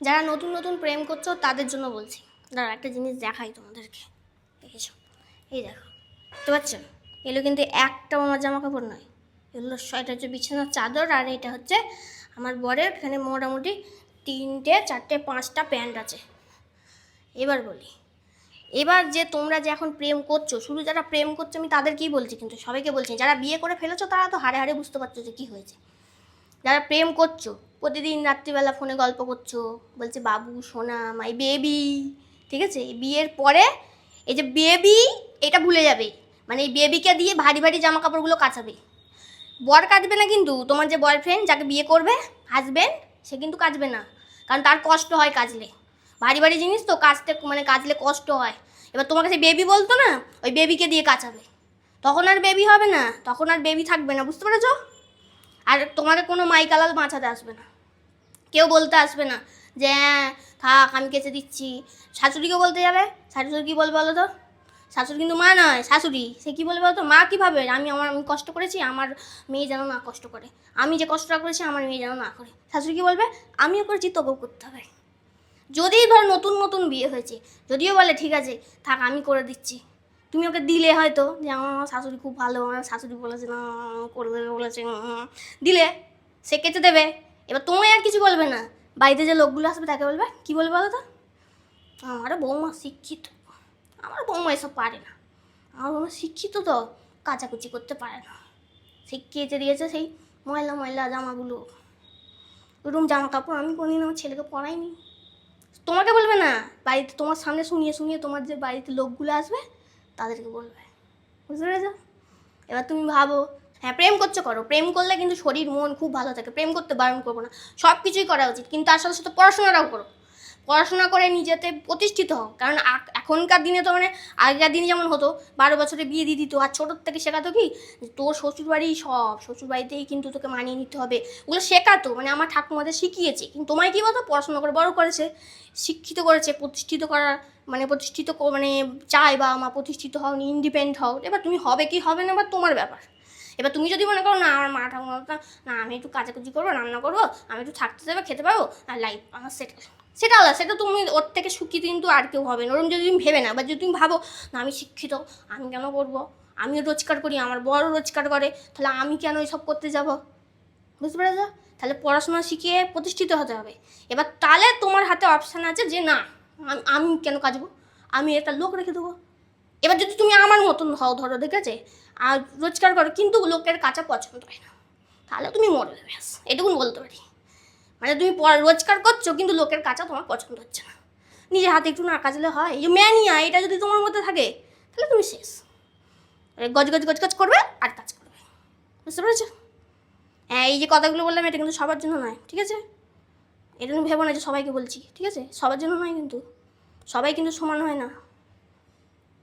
যারা নতুন নতুন প্রেম করছ, তাদের জন্য বলছি। দাঁড়া একটা জিনিস দেখাই তোমাদেরকে। দেখেছ? এই দেখো বুঝতে পারছ এগুলো কিন্তু একটা আমার জামা কাপড় নয়। এগুলো এটা হচ্ছে বিছানার চাদর, আর এটা হচ্ছে আমার বরের। এখানে মোটামুটি তিনটে, চারটে, পাঁচটা প্যান্ট আছে। এবার বলি, এবার যে তোমরা যে এখন প্রেম করছ, শুধু যারা প্রেম করছ, আমি তাদেরকেই বলছি, কিন্তু সবাইকে বলছি, যারা বিয়ে করে ফেলেছো, তারা তো হারে হারে বুঝতে পারছ যে কী হয়েছে। যারা প্রেম করছ, প্রতিদিন রাত্রিবেলা ফোনে গল্প করছ, বলছে, বাবু, সোনা মাই বেবি ঠিক আছে? বিয়ের পরে এই যে বেবি এটা ভুলে যাবে। মানে এই বেবিকে দিয়ে ভারী ভারী জামা কাপড়গুলো কাচাবে। বর কাটবে না কিন্তু, তোমার যে বয়ফ্রেন্ড যাকে বিয়ে করবে হাজবেন্ড সে কিন্তু কাচবে না। কারণ তার কষ্ট হয় কাচলে। ভারী ভারী জিনিস তো কাজতে মানে কাচলে কষ্ট হয়। এবার তোমার কাছে বেবি বলতো না, ওই বেবিকে দিয়ে কাচাবে। তখন আর বেবি হবে না, তখন আর বেবি থাকবে না, বুঝতে পেরেছ? আর তোমাকে কোনো মাইকালাল বাঁচাতে আসবে না। কেউ বলতে আসবে না যে হ্যাঁ থাক, আমি কেচে দিচ্ছি। শাশুড়িকে বলতে যাবে? শাশুড়ি কী বলবে বলো তো? শাশুড়ি কিন্তু মা নয়, শাশুড়ি। সে কী বলবে বলো তো? মা কীভাবে? আমি আমার, আমি কষ্ট করেছি, আমার মেয়ে যেন না কষ্ট করে। আমি যে কষ্টটা করেছি, আমার মেয়ে যেন না করে। শাশুড়ি কী বলবে? আমিও করেছি, তবুও করতে হবে। যদি ধর নতুন নতুন বিয়ে হয়েছে, যদিও বলে, ঠিক আছে, থাক, আমি করে দিচ্ছি। তুমি ওকে দিলে হয়তো, যে আমার শাশুড়ি খুব ভালো, আমার শাশুড়ি বলেছে, না, করে দেবে, বলেছে দিলে, সে কেটে দেবে। এবার তোমায় আর কিছু বলবে না। বাড়িতে যে লোকগুলো আসবে, তাকে বলবে, কি বলবে বলো তো? আমারও বৌমা শিক্ষিত। আমার বৌমা এসব পারে না। আমার বৌমা শিক্ষিত তো, কাচাকুচি করতে পারে না। শিখিয়েছে দিয়েছে সেই ময়লা ময়লা, জামাগুলো। ওরকম জামা কাপড় আমি কোনোদিন আমার ছেলেকে পরাইনি তোমাকে বলবে না? বাড়িতে তোমার সামনে শুনিয়ে শুনিয়ে তোমার যে বাড়িতে লোকগুলো আসবে তাদেরকে বলবে। বুঝতে পেরেছ? এবার তুমি ভাবো হ্যাঁ প্রেম করছ করো। প্রেম করলে কিন্তু শরীর মন খুব ভালো থাকে। প্রেম করতে বারণ করব না। সব কিছুই করা উচিত। কিন্তু তার সাথে সাথে পড়াশোনাটাও করো। পড়াশোনা করে নিজেতে প্রতিষ্ঠিত হও। কারণ এখনকার দিনে তো মানে আগেকার দিনে যেমন হতো, বারো বছরে বিয়ে দিয়ে দিত, আর ছোটোর থেকে শেখাতো কি? তোর শ্বশুরবাড়ি সব, শ্বশুরবাড়িতেই কিন্তু তোকে মানিয়ে নিতে হবে। ওগুলো শেখাতো মানে আমার ঠাকুমাদের শিখিয়েছে। কিন্তু তোমায় কী বলতো? পড়াশোনা করে বড় করেছে, শিক্ষিত করেছে, প্রতিষ্ঠিত করার মানে প্রতিষ্ঠিত মানে চায় বা আমার প্রতিষ্ঠিত হও ইন্ডিপেন্ডেন্ট হও। এবার তুমি হবে কি হবে না, এবার তোমার ব্যাপার। এবার তুমি যদি মনে করো, না, আমার মা ঠাকুমা না, আমি একটু কাচাকুচি করব, রান্না করব, আমি একটু থাকতে দেবে, খেতে পাবো আর লাইফ আমার সেটা সেটা আলাদা, সেটা তুমি ওর থেকে সুখী কিন্তু আর কেউ হবে না। ওরকম যদি তুমি ভেবে না বা যদি তুমি ভাবো, না, আমি শিক্ষিত, আমি কেন করব? আমিও রোজগার করি, আমার বড় রোজগার করে, তাহলে আমি কেন এসব করতে যাব? বুঝতে পেরেছ? তাহলে পড়াশোনা শিখিয়ে প্রতিষ্ঠিত হতে হবে। এবার তাহলে তোমার হাতে অপশান আছে যে, না, আম- আমি কেন কাজবো আমি একটা লোক রেখে দেবো। এবার যদি তুমি আমার মতন হও, ধরো, ঠিক আছে? আর রোজগার করো, কিন্তু লোকের কাঁচা পছন্দ হয় না। তাহলে তুমি মরে যাবে ব্যাস। এটুকুন বলতে পারি। মানে তুমি রোজগার করছ, কিন্তু লোকের কাঁচা তোমার পছন্দ হচ্ছে না। নিজের হাতে একটু না কাজলে হয়। এই যে ম্যানিয়া এটা যদি তোমার মধ্যে থাকে, তাহলে তুমি শেষ। এই গজ গজ গজ গজ করবে, আর কাজ করবে। বুঝতে পেরেছ? হ্যাঁ এই যে কথাগুলো বললাম, এটা কিন্তু সবার জন্য নয়, ঠিক আছে? এটা ভেবো না যে সবাইকে বলছি, ঠিক আছে? সবার জন্য নয় কিন্তু। সবাই কিন্তু সমান হয় না।